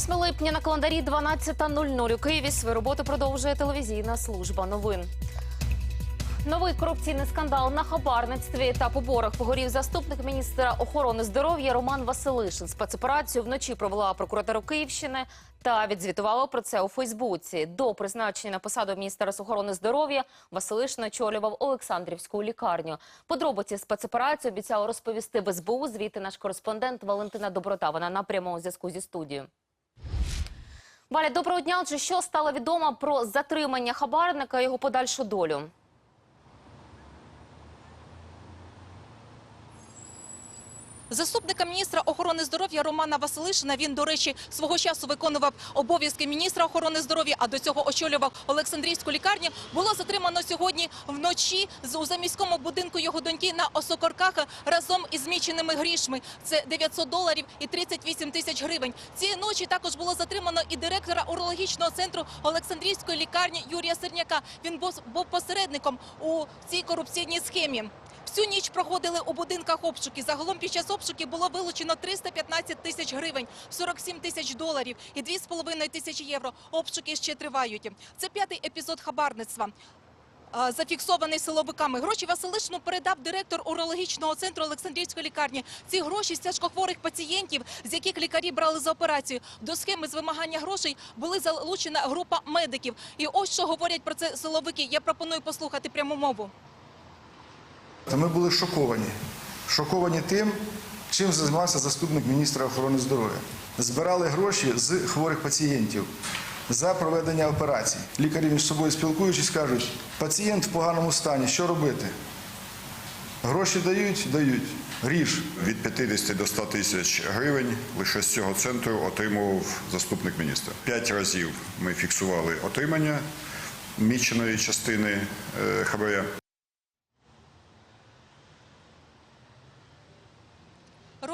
8 липня на календарі 12.00 у Києві свою роботу продовжує телевізійна служба новин. Новий корупційний скандал на хабарництві та поборах погорів заступник міністра охорони здоров'я Роман Василишин. Спецоперацію вночі провела прокуратура Київщини та відзвітувала про це у Фейсбуці. До призначення на посаду міністра з охорони здоров'я Василишин очолював Олександрівську лікарню. Подробиці спецоперації обіцяла розповісти в СБУ. Звідти наш кореспондент Валентина Доброта. Вона на прямому зв'язку зі студією. Валя, доброго дня. Отже, що стало відомо про затримання хабарника і його подальшу долю? Заступника міністра охорони здоров'я Романа Василишина. Він, до речі, свого часу виконував обов'язки міністра охорони здоров'я, а до цього очолював Олександрійську лікарню. Було затримано сьогодні вночі у заміському будинку його доньки на Осокорках разом із зміченими грішми. Це 900 доларів і 38 тисяч гривень. Цієї ночі також було затримано і директора урологічного центру Олександрійської лікарні Юрія Серняка. Він був посередником у цій корупційній схемі. Всю ніч проходили у будинках обшуки. Загалом під час обшуків було вилучено 315 тисяч гривень, 47 тисяч доларів і 2,5 тисячі євро. Обшуки ще тривають. Це п'ятий епізод хабарництва. Зафіксований силовиками. Гроші Василишину передав директор урологічного центру Олександрійської лікарні. Ці гроші з тяжкохворих пацієнтів, з яких лікарі брали за операцію. До схеми з вимагання грошей були залучена група медиків. І ось що говорять про це силовики. Я пропоную послухати пряму мову. Та Ми були шоковані. Шоковані тим, чим займався заступник міністра охорони здоров'я. Збирали гроші з хворих пацієнтів за проведення операцій. Лікарі між собою спілкуючись, кажуть, пацієнт в поганому стані, що робити? Гроші дають, дають. Ріж. Від 50 до 100 тисяч гривень лише з цього центру отримував заступник міністра. П'ять разів ми фіксували отримання міченої частини е, хабаря.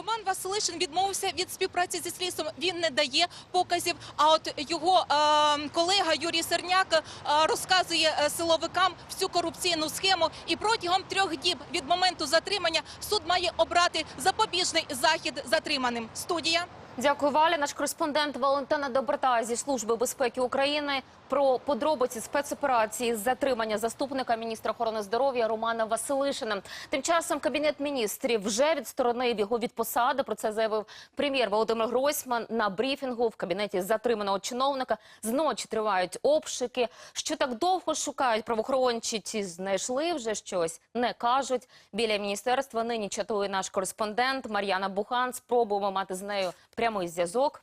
Роман Василишин відмовився від співпраці зі слідством. Він не дає показів. А от його е, колега Юрій Серняк е, розказує е, силовикам всю корупційну схему. І протягом трьох діб від моменту затримання суд має обрати запобіжний захід затриманим. Студія. Дякую, Валя. Наш кореспондент Валентина Доброта зі служби безпеки України про подробиці спецоперації з затримання заступника міністра охорони здоров'я Романа Василишина. Тим часом кабінет міністрів вже відсторонив його від посади. Про це заявив прем'єр Володимир Гройсман на брифінгу в кабінеті затриманого чиновника. Зночі тривають обшуки. Що так довго шукають правоохоронці? Чи знайшли вже щось? Не кажуть. Біля міністерства нині чатує наш кореспондент Мар'яна Бухан. Спробуємо мати з нею прямий зв'язок.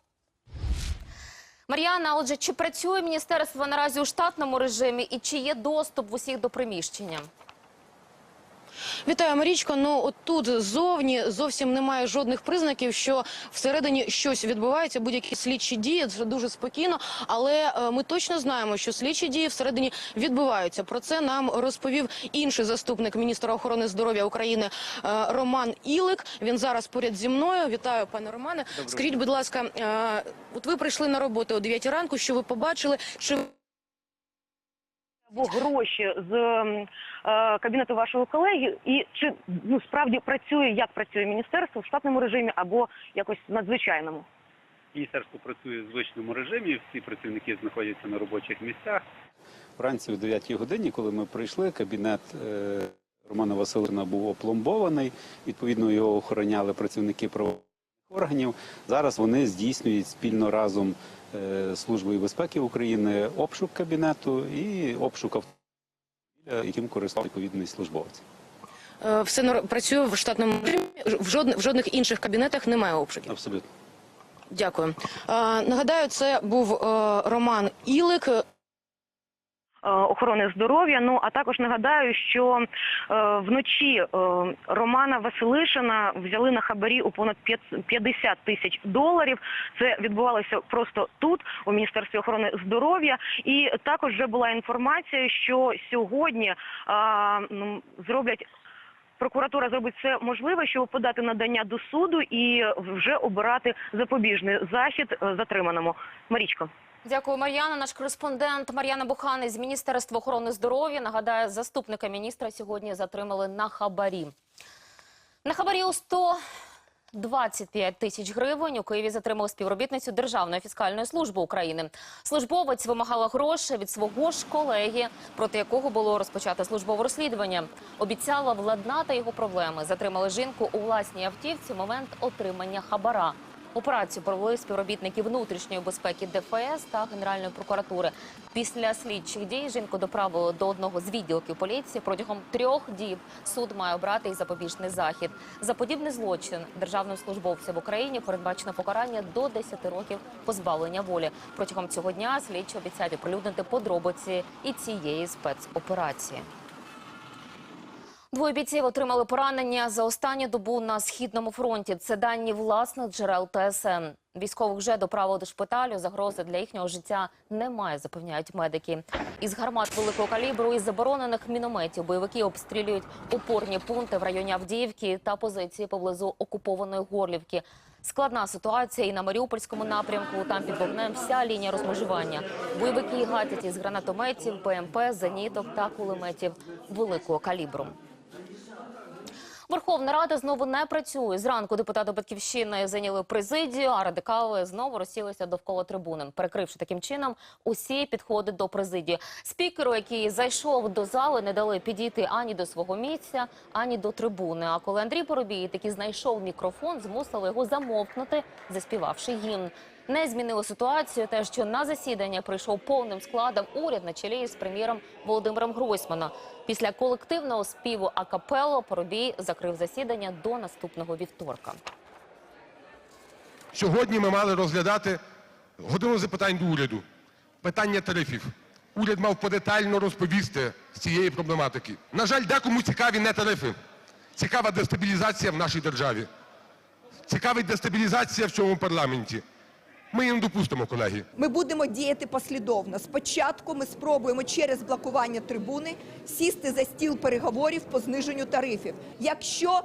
Мар'яна, отже, чи працює міністерство наразі у штатному режимі і чи є доступ в усіх до приміщення? Вітаю, Марічко. Ну от тут ззовні зовсім немає жодних признаків, що всередині щось відбувається. Будь-які слідчі дії це дуже спокійно. Але е, ми точно знаємо, що слідчі дії всередині відбуваються. Про це нам розповів інший заступник міністра охорони здоров'я України е, Роман Ілик. Він зараз поряд зі мною. Вітаю, пане Романе. Скажіть, будь ласка, е, от ви прийшли на роботу о 9 ранку. Що ви побачили? Чи або гроші з е, кабінету вашого колеги, і чи ну справді працює, як працює міністерство в штатному режимі або якось надзвичайному? Міністерство працює в звичному режимі. Всі працівники знаходяться на робочих місцях. Вранці о 9 годині, коли ми прийшли, кабінет е, Романа Василина був опломбований. Відповідно, його охороняли працівники правоохоронних органів. Зараз вони здійснюють спільно разом Службою безпеки України обшук кабінету і обшук автомобіля, яким користував відповідний службовець. е, все працює в штатному режимі? В жодних в жодних інших кабінетах немає обшуків. Абсолютно. Дякую. Е, нагадаю, це був е, Роман Ілик. Е, Охорони здоров'я. Ну а також нагадаю, що е, вночі е, Романа Василишина взяли на хабарі у понад 50 тисяч доларів. Це відбувалося просто тут, у міністерстві охорони здоров'я. І також вже була інформація, що сьогодні зроблять. Прокуратура зробить все можливе, щоб подати надання до суду і вже обирати запобіжний захід е, затриманому. Марічко. Дякую, Мар'яна. Наш кореспондент Мар'яна Бухани з Міністерства охорони здоров'я. Нагадаю, заступника міністра сьогодні затримали на хабарі. На хабарі у 100 25 тисяч гривень. У Києві затримали співробітницю Державної фіскальної служби України. Службовець вимагала гроші від свого ж колеги, проти якого було розпочато службове розслідування. Обіцяла владнати його проблеми. Затримали жінку у власній автівці момент отримання хабара. Операцію провели співробітники внутрішньої безпеки ДФС та Генеральної прокуратури. Після слідчих дій жінку доправили до одного з відділків поліції. Протягом трьох діб суд має обрати і запобіжний захід. За подібний злочин державним службовцям в Україні передбачено покарання до 10 років позбавлення волі. Протягом цього дня слідчі обіцяють оприлюднити подробиці і цієї спецоперації. Двоє бійців отримали поранення за останню добу на східному фронті. Це дані власних джерел ТСН. Військових вже доправили до шпиталю. Загрози для їхнього життя немає, запевняють медики. Із гармат великого калібру і заборонених мінометів бойовики обстрілюють опорні пункти в районі Авдіївки та позиції поблизу окупованої Горлівки. Складна ситуація і на Маріупольському напрямку. Там під вогнем вся лінія розмежування. Бойовики гатять із гранатометів, ПМП, зеніток та кулеметів великого калібру. Верховна Рада знову не працює. Зранку депутати Батьківщини зайняли президію, а радикали знову розсілися довкола трибуни, перекривши таким чином усі підходи до президії. Спікеру, який зайшов до зали, не дали підійти ані до свого місця, ані до трибуни. А коли Андрій Поробій таки знайшов мікрофон, змусили його замовкнути, заспівавши гімн. Не змінило ситуацію те, що на засідання прийшов повним складом уряд на чолі з прем'єром Володимиром Гройсманом. Після колективного співу акапело Поробій закрив засідання до наступного вівторка. Сьогодні ми мали розглядати годину запитань до уряду. Питання тарифів. Уряд мав подетально розповісти з цієї проблематики. На жаль, декому цікаві не тарифи. Цікава дестабілізація в нашій державі. Цікавить дестабілізація в цьому парламенті. Ми не допустимо, колеги. Ми будемо діяти послідовно. Спочатку ми спробуємо через блокування трибуни сісти за стіл переговорів по зниженню тарифів. Якщо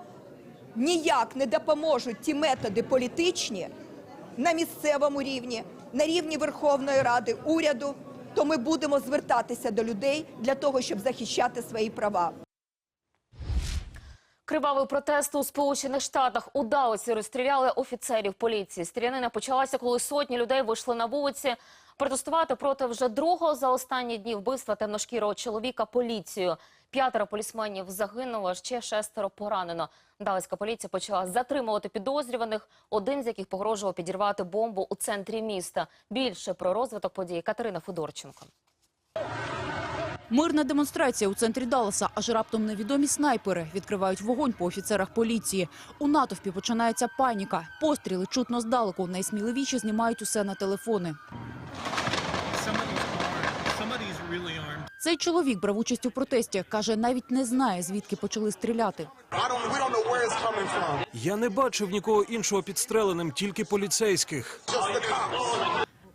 ніяк не допоможуть ті методи політичні на місцевому рівні, на рівні Верховної Ради, уряду, то ми будемо звертатися до людей для того, щоб захищати свої права. Кривавий протест у Сполучених Штатах у Далласі розстріляли офіцерів поліції. Стрілянина почалася, коли сотні людей вийшли на вулиці протестувати проти вже другого за останні дні вбивства темношкірого чоловіка поліцію. П'ятеро полісменів загинуло, ще шестеро поранено. Далласька поліція почала затримувати підозрюваних, один з яких погрожував підірвати бомбу у центрі міста. Більше про розвиток подій Катерина Федорченко. Мирна демонстрація у центрі Далласа, аж раптом невідомі снайпери відкривають вогонь по офіцерах поліції. У натовпі починається паніка. Постріли чутно здалеку. Найсміливіші знімають усе на телефони. Цей чоловік брав участь у протесті. Каже, навіть не знає, звідки почали стріляти. Я не бачив нікого іншого підстреленим, тільки поліцейських.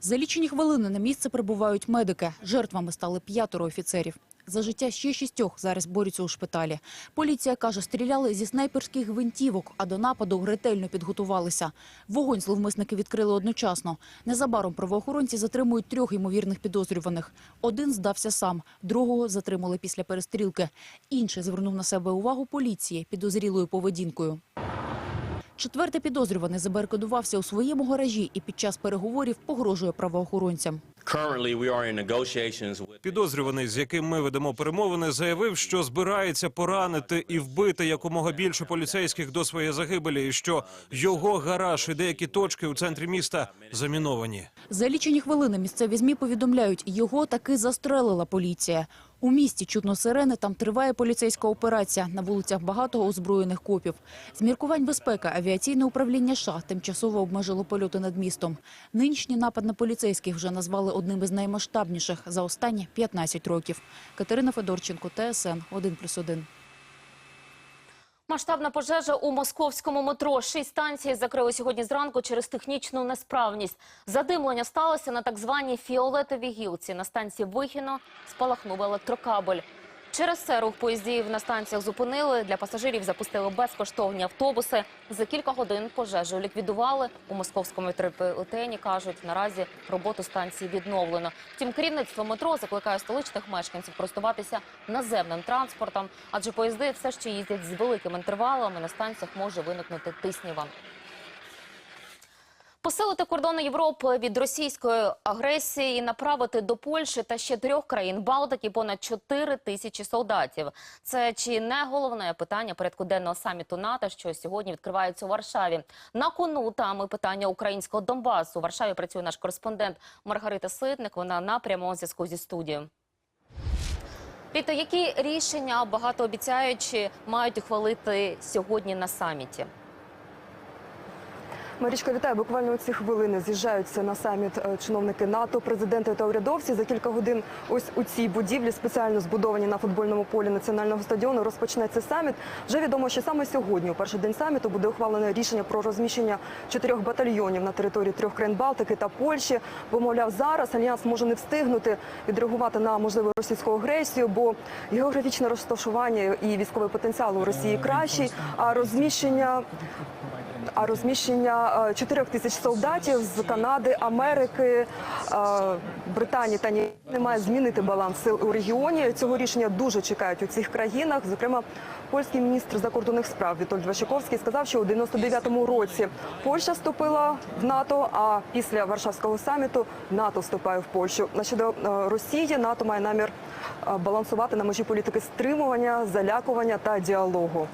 За лічені хвилини на місце прибувають медики. Жертвами стали п'ятеро офіцерів. За життя ще шістьох зараз борються у шпиталі. Поліція каже, стріляли зі снайперських гвинтівок, а до нападу ретельно підготувалися. Вогонь зловмисники відкрили одночасно. Незабаром правоохоронці затримують трьох ймовірних підозрюваних. Один здався сам, другого затримали після перестрілки. Інший звернув на себе увагу поліції підозрілою поведінкою. Четвертий підозрюваний забарикадувався у своєму гаражі і під час переговорів погрожує правоохоронцям. Підозрюваний, з яким ми ведемо перемовини, заявив, що збирається поранити і вбити якомога більше поліцейських до своєї загибелі, і що його гараж і деякі точки у центрі міста заміновані. За лічені хвилини місцеві ЗМІ повідомляють, його таки застрелила поліція. У місті чутно сирени, там триває поліцейська операція. На вулицях багато озброєних копів. З міркувань безпеки авіаційне управління США тимчасово обмежило польоти над містом. Нинішній напад на поліцейських вже назвали одним із наймасштабніших за останні 15 років. Катерина Федорченко, ТСН 1+,1. Масштабна пожежа у московському метро. Шість станцій закрили сьогодні зранку через технічну несправність. Задимлення сталося на так званій фіолетовій гілці. На станції Вихіно спалахнув електрокабель. Через це рух поїздів на станціях зупинили. Для пасажирів запустили безкоштовні автобуси. За кілька годин пожежу ліквідували. У московському метрополітені кажуть, наразі роботу станції відновлено. Втім, керівництво метро закликає столичних мешканців користуватися наземним транспортом, адже поїзди все ще їздять з великими інтервалами. На станціях може виникнути тиснява. Посилити кордони Європи від російської агресії і направити до Польщі та ще трьох країн Балтики понад 4 тисячі солдатів. Це чи не головне питання порядку денного саміту НАТО, що сьогодні відкривається у Варшаві. На кону там і питання українського Донбасу. У Варшаві працює наш кореспондент Маргарита Ситник. Вона на прямому зв'язку зі студією. Віто, які рішення багатообіцяючі мають ухвалити сьогодні на саміті? Марічка, вітаю. Буквально у ці хвилини з'їжджаються на саміт е, чиновники НАТО, президенти та урядовці. За кілька годин ось у цій будівлі, спеціально збудовані на футбольному полі національного стадіону, розпочнеться саміт. Вже відомо, що саме сьогодні, у перший день саміту, буде ухвалене рішення про розміщення чотирьох батальйонів на території трьох країн Балтики та Польщі. Бо, мовляв, зараз альянс може не встигнути відреагувати на можливу російську агресію, бо географічне розташування і військовий потенціал у Росії кращий, а розміщення а розміщення е, 4 тисяч солдатів з Канади, Америки, е, Британії та ні не має змінити баланс сил у регіоні. Цього рішення дуже чекають у цих країнах. Зокрема, польський міністр закордонних справ Вітольд Ващиковський сказав, що у 99-му році Польща вступила в НАТО. А після Варшавського саміту НАТО вступає в Польщу. На щодо е, Росії НАТО має намір е, балансувати на межі політики стримування, залякування та діалогу.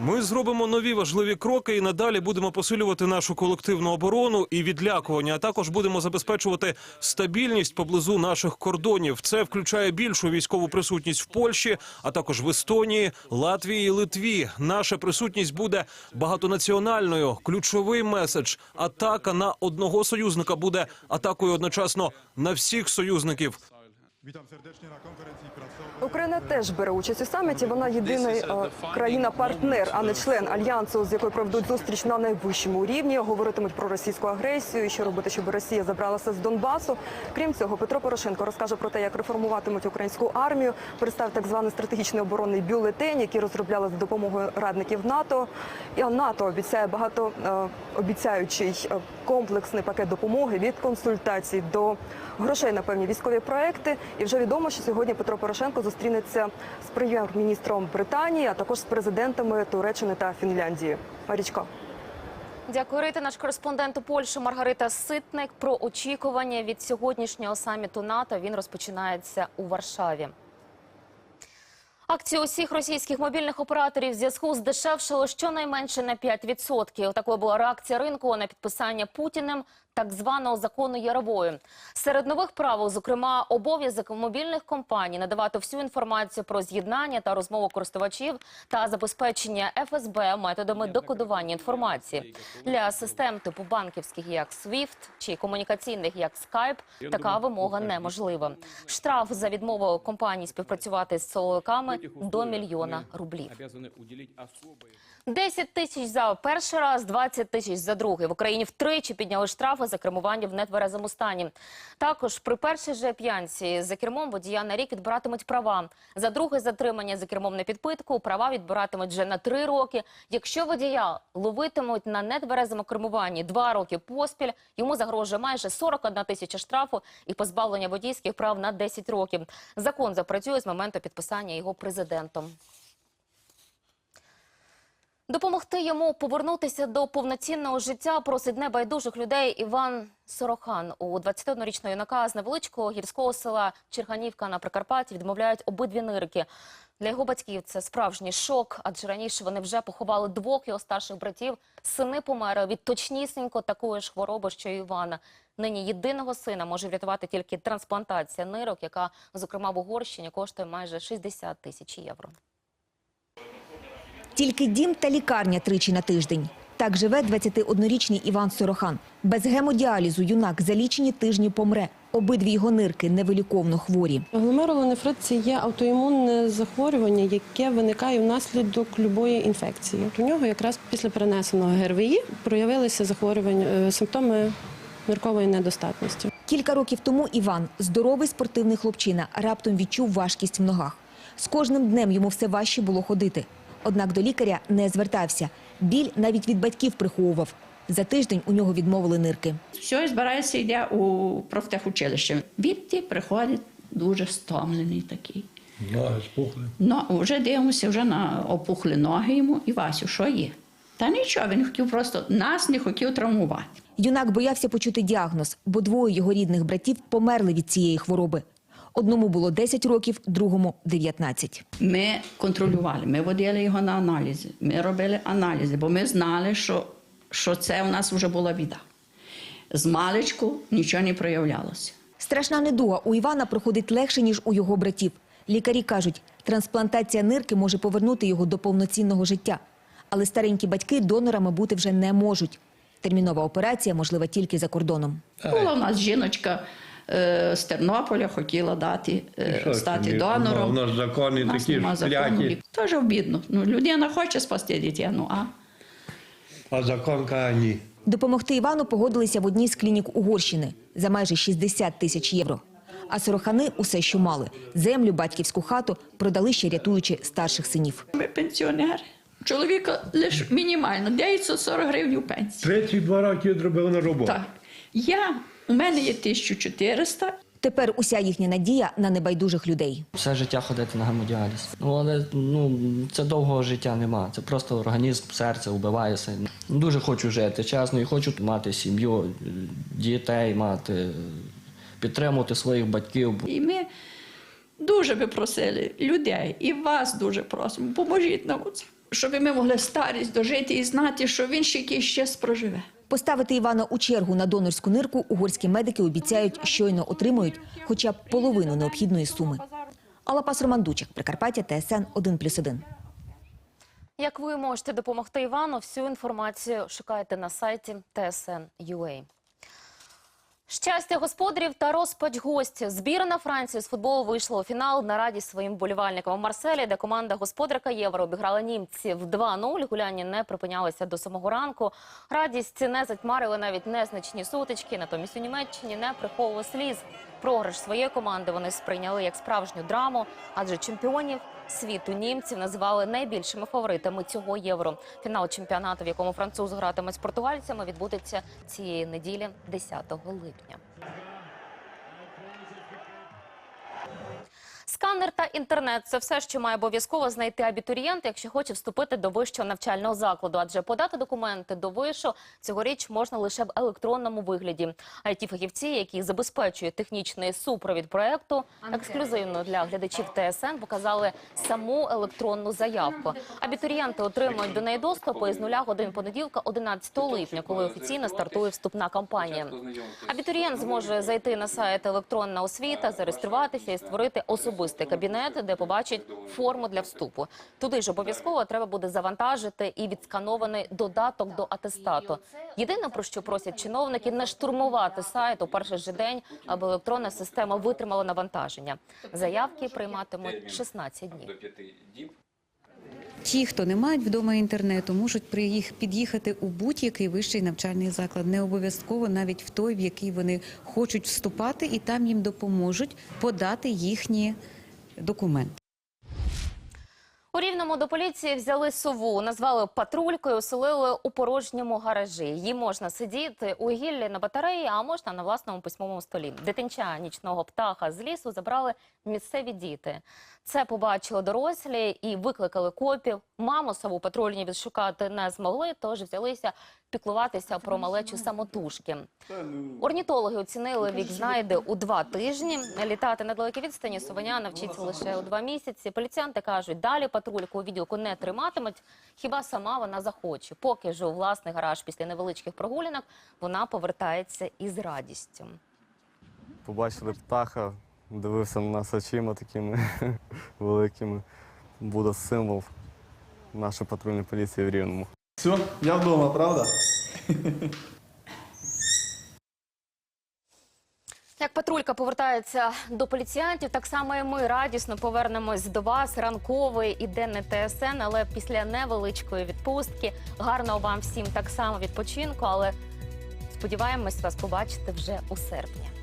Ми зробимо нові важливі кроки і надалі будемо посилювати нашу колективну оборону і відлякування. А також будемо забезпечувати стабільність поблизу наших кордонів. Це включає більшу військову присутність в Польщі, а також в Естонії, Латвії і Литві. Наша присутність буде багатонаціональною. Ключовий меседж: атака на одного союзника буде атакою одночасно на всіх союзників. Україна теж бере участь у саміті. Вона єдиний е, країна-партнер, а не член альянсу, з якою проведуть зустріч на найвищому рівні. Говоритимуть про російську агресію і що робити, щоб Росія забралася з Донбасу. Крім цього, Петро Порошенко розкаже про те, як реформуватимуть українську армію. Представив так званий стратегічний оборонний бюлетень, який розробляли за допомогою радників НАТО. І НАТО обіцяє багато е, обіцяючий е, комплексний пакет допомоги від консультацій до грошей на певні військові проекти. І вже відомо, що сьогодні Петро Порошенко зустрінеться з прем'єр-міністром Британії, а також з президентами Туреччини та Фінляндії. Марічко. Дякую, Рита. Наш кореспондент у Польщі Маргарита Ситник про очікування від сьогоднішнього саміту НАТО. Він розпочинається у Варшаві. Акції усіх російських мобільних операторів зв'язку здешевшило щонайменше на 5%. Такою була реакція ринку на підписання Путіним так званого закону Ярової. Серед нових правил, зокрема, обов'язок мобільних компаній надавати всю інформацію про з'єднання та розмову користувачів та забезпечення ФСБ методами декодування інформації. Для систем типу банківських, як SWIFT, чи комунікаційних, як Skype, така вимога неможлива. Штраф за відмову компаній співпрацювати з силовиками до мільйона рублів. 10 тисяч за перший раз, 20 тисяч за другий. В Україні втричі підняли штрафи за кермування в нетверезому стані. Також при першій же п'янці за кермом водія на рік відбиратимуть права. За друге затримання за кермом на підпитку права відбиратимуть вже на 3 роки. Якщо водія ловитимуть на нетверезому кермуванні 2 роки поспіль, йому загрожує майже 41 тисяча штрафу і позбавлення водійських прав на 10 років. Закон запрацює з моменту підписання його президентом. Допомогти йому повернутися до повноцінного життя просить небайдужих людей Іван Сорохан. У 21-річного юнака з невеличкого гірського села Черганівка на Прикарпатті відмовляють обидві нирки. Для його батьків це справжній шок, адже раніше вони вже поховали двох його старших братів. Сини померли від точнісінько такої ж хвороби, що й Івана. Нині єдиного сина може врятувати тільки трансплантація нирок, яка, зокрема, в Угорщині коштує майже 60 тисяч євро. Тільки дім та лікарня тричі на тиждень. Так живе 21-річний Іван Сорохан. Без гемодіалізу юнак за лічені тижні помре. Обидві його нирки невиліковно хворі. Гломерулонефрит – це є аутоімунне захворювання, яке виникає внаслідок любої інфекції. У нього якраз після перенесеного ГРВІ проявилися захворювання, е, симптоми ниркової недостатності. Кілька років тому Іван, здоровий спортивний хлопчина, раптом відчув важкість в ногах. З кожним днем йому все важче було ходити. Однак до лікаря не звертався. Біль навіть від батьків приховував. За тиждень у нього відмовили нирки. Все, збирається, йде у профтехучилище. Відти приходить дуже стомлений такий. Ноги спухли. Ну, вже дивимося вже на опухлі ноги йому. І Васю, що є? Та нічого, він хотів просто нас не хотів травмувати. Юнак боявся почути діагноз, бо двоє його рідних братів померли від цієї хвороби. Одному було 10 років, другому 19. Ми контролювали, ми водили його на аналізи, ми робили аналізи, бо ми знали, що, що це у нас вже була біда. З маличку нічого не проявлялося. Страшна недуга у Івана проходить легше, ніж у його братів. Лікарі кажуть, трансплантація нирки може повернути його до повноцінного життя. Але старенькі батьки донорами бути вже не можуть. Термінова операція можлива тільки за кордоном. Була у нас жіночка з Тернополя, хотіла дати, е, що стати ти, донором. у нас закони У нас такі ж кляті. Теж обідно. Ну, людина хоче спасти дитину, а А закон каже ні. Допомогти Івану погодилися в одній з клінік Угорщини за майже 60 тисяч євро. А сорохани усе, що мали – землю, батьківську хату продали ще рятуючи старших синів. ми пенсіонери. Чоловіка лише мінімально 940 гривень пенсії. 32 роки зробив на роботу. Так. Я, у мене є 1400. Тепер уся їхня надія на небайдужих людей. Все життя ходити на гемодіаліз. Ну але ну це довгого життя нема. Це просто організм, серце вбивається. Дуже хочу жити, чесно, і хочу мати сім'ю, дітей, мати, підтримувати своїх батьків. І ми дуже би просили людей, і вас дуже просимо, поможіть нам, щоб ми могли старість дожити і знати, що він ще якийсь час проживе. Поставити Івана у чергу на донорську нирку угорські медики обіцяють, щойно отримують хоча б половину необхідної суми. Алапас Пас Роман Дучик, Прикарпаття, ТСН 1+,1. Як ви можете допомогти Івану? Всю інформацію шукайте на сайті TSN.ua. Щастя господарів та розпач гостя. Збірна Франції з футболу вийшла у фінал на радість своїм болівальникам у Марселі, де команда господарка Євро обіграла німців 2-0. Гуляння не припинялися до самого ранку. Радість не затьмарили навіть незначні сутички. Натомість у Німеччині не приховували сліз. Програш своєї команди вони сприйняли як справжню драму, адже чемпіонів світу німців називали найбільшими фаворитами цього євро. Фінал чемпіонату, в якому французи гратимуть з португальцями, відбудеться цієї неділі, 10 липня. Сканер та інтернет це все, що має обов'язково знайти абітурієнт, якщо хоче вступити до вищого навчального закладу. Адже подати документи до вишу цьогоріч можна лише в електронному вигляді. А ті фахівці, які забезпечують технічний супровід проекту, ексклюзивно для глядачів ТСН показали саму електронну заявку. Абітурієнти отримують до неї доступ із нуля годин понеділка, 11 липня, коли офіційно стартує вступна кампанія. Абітурієнт зможе зайти на сайт електронна освіта, зареєструватися і створити особистий кабінет, де побачить форму для вступу. Туди ж обов'язково треба буде завантажити і відсканований додаток до атестату. Єдине про що просять чиновники не штурмувати сайт у перший же день, аби електронна система витримала навантаження. Заявки прийматимуть 16 днів. Ті, хто не мають вдома інтернету, можуть під'їхати у будь-який вищий навчальний заклад, не обов'язково навіть в той, в який вони хочуть вступати, і там їм допоможуть подати їхні документи. У Рівному до поліції взяли сову, назвали патрулькою, оселили у порожньому гаражі. Її можна сидіти у гіллі на батареї, а можна на власному письмовому столі. Дитинча нічного птаха з лісу забрали місцеві діти. Це побачили дорослі і викликали копів. Маму сову патрульні відшукати не змогли, тож взялися піклуватися про малечу самотужки. Орнітологи оцінили вік знайди у два тижні. Літати на далекій відстані совеня навчиться лише у два місяці. Поліціянти кажуть, далі патрульку у відділку не триматимуть, хіба сама вона захоче. Поки ж у власний гараж після невеличких прогулянок вона повертається із радістю. побачили птаха, дивився на нас очима такими великими. Буде символ нашої патрульної поліції в Рівному. Все, я вдома, правда? Як патрулька повертається до поліціянтів, так само і ми радісно повернемось до вас. Ранковий і денний ТСН, але після невеличкої відпустки. Гарного вам всім так само відпочинку, але сподіваємось вас побачити вже у серпні.